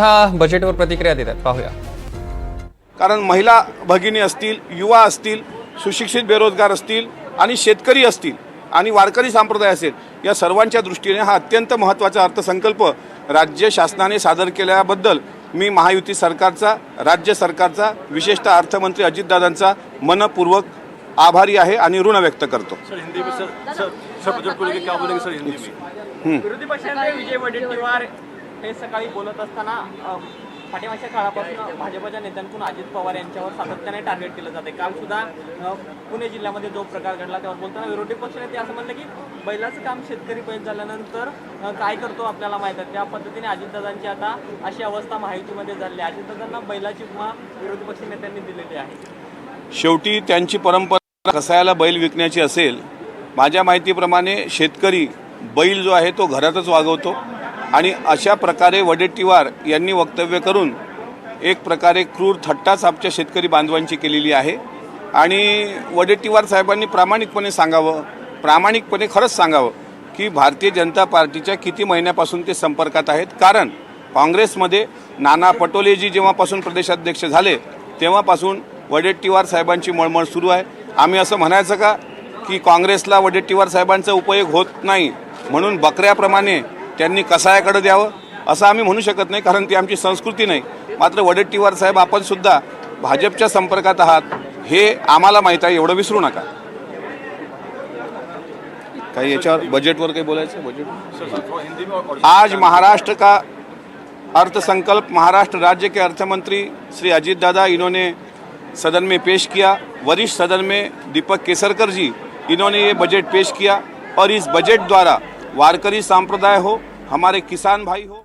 हा बजेटवर प्रतिक्रिया देतात पाहूया कारण महिला भगिनी असतील युवा असतील सुशिक्षित बेरोजगार असतील आणि शेतकरी असतील आणि वारकरी संप्रदाय असेल या सर्वांच्या दृष्टीने हा अत्यंत महत्त्वाचा अर्थसंकल्प राज्य शासनाने सादर केल्याबद्दल मी महायुती सरकारचा राज्य सरकारचा विशेषतः अर्थमंत्री अजितदादांचा मनपूर्वक आभारी आहे आणि ऋण व्यक्त करतो सर हिंदी में ते हे सकाळी बोलत असताना पाठीमागच्या काळापासून भाजपच्या नेत्यांकडून अजित पवार यांच्यावर सातत्याने टार्गेट केलं जाते. काल सुद्धा पुणे जिल्ह्यामध्ये जो प्रकार घडला त्यावर बोलताना विरोधी पक्षनेते असं म्हणलं की बैलाचं काम शेतकरी बैल झाल्यानंतर काय करतो आपल्याला माहीत आहे? त्या पद्धतीने अजितदादांची आता अशी अवस्था माहितीमध्ये झाली आहे. अजितदादांना बैलाची उपमा विरोधी पक्षनेत्यांनी दिलेली आहे. शेवटी त्यांची परंपरा कसायाला बैल विकण्याची असेल माझ्या माहितीप्रमाणे शेतकरी बैल जो आहे तो घरातच वागवतो. आणि अशा प्रकारे वडेट्टीवार यांनी वक्तव्य करून एक प्रकारे क्रूर थट्टाच आमच्या शेतकरी बांधवांची केलेली आहे. आणि वडेट्टीवार साहेबांनी प्रामाणिकपणे सांगावं प्रामाणिकपणे खरंच सांगावं की भारतीय जनता पार्टीच्या किती महिन्यापासून ते संपर्कात आहेत. कारण काँग्रेसमध्ये नाना पटोलेजी जेव्हापासून प्रदेशाध्यक्ष झाले तेव्हापासून वडेट्टीवार साहेबांची मळमळ सुरू आहे. आम्ही असं म्हणायचं का? की काँग्रेसला वडेट्टीवार साहेबांचा उपयोग होत नाही. म्हणून बकऱ्याप्रमाणे त्यांनी कसायाकडे द्यावं असं आम्ही म्हणू शकत नाही कारण ती आमची संस्कृती नाही. मात्र वडेट्टीवार साहेब आपण सुद्धा भाजपच्या संपर्कात आहात हे आम्हाला माहीत आहे एवढं विसरू नका. काही याच्यावर बजेटवर काही बोलायचं बजेट आज महाराष्ट्र का अर्थसंकल्प महाराष्ट्र राज्य के अर्थमंत्री श्री अजीत दादा इन्होंने सदन में पेश किया। वरिष्ठ सदन में दीपक केसरकर जी इन्होंने ये बजट पेश किया और इस बजट द्वारा वारकरी संप्रदाय हो हमारे किसान भाई हो